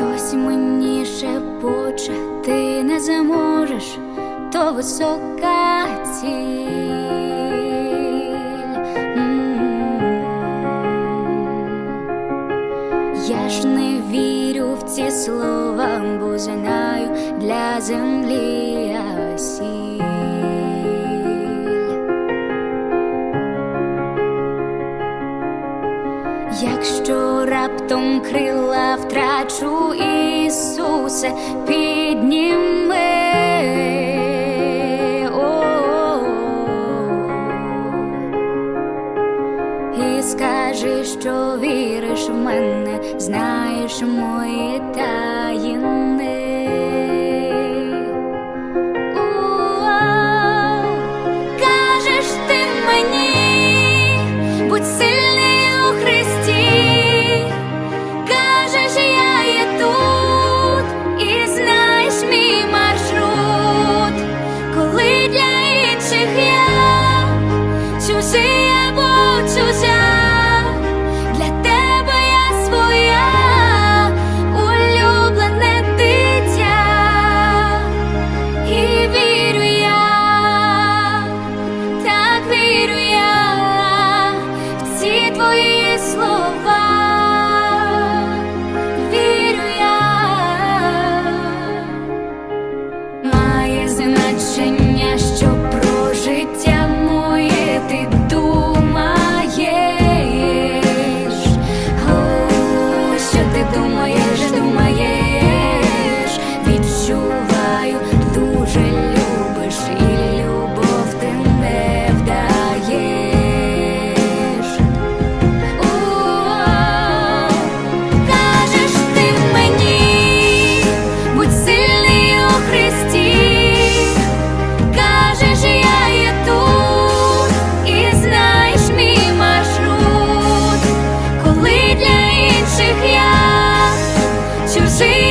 Хтось мені шепоче, ти не заможеш, то висока ціль. Я ж не вірю в ці слова, бо знаю для землі осінь. Крила втрачу, Ісусе, підніми. О, І скажи, що віриш в мене, знаєш мої таїни. see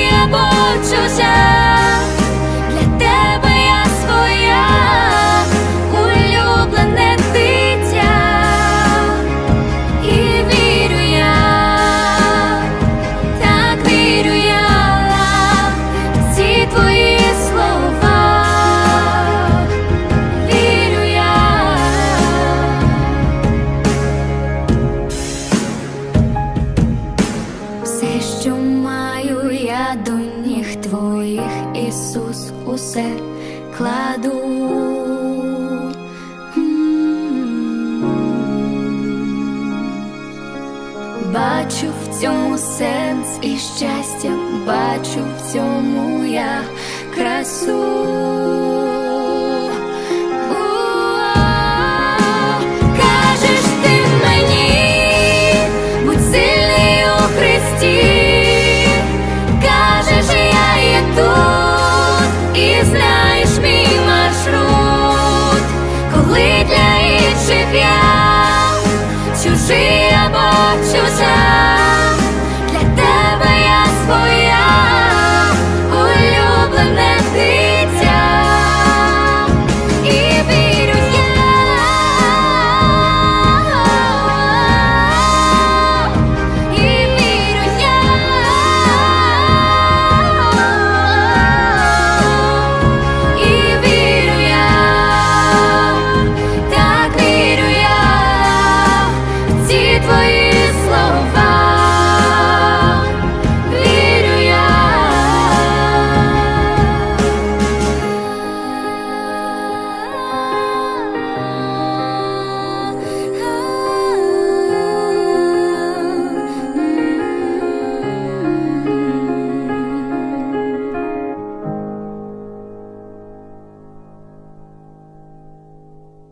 Ісус, усе кладу. Бачу в цьому сенс і щастя, бачу в цьому я красу. як я, чужі або чужа.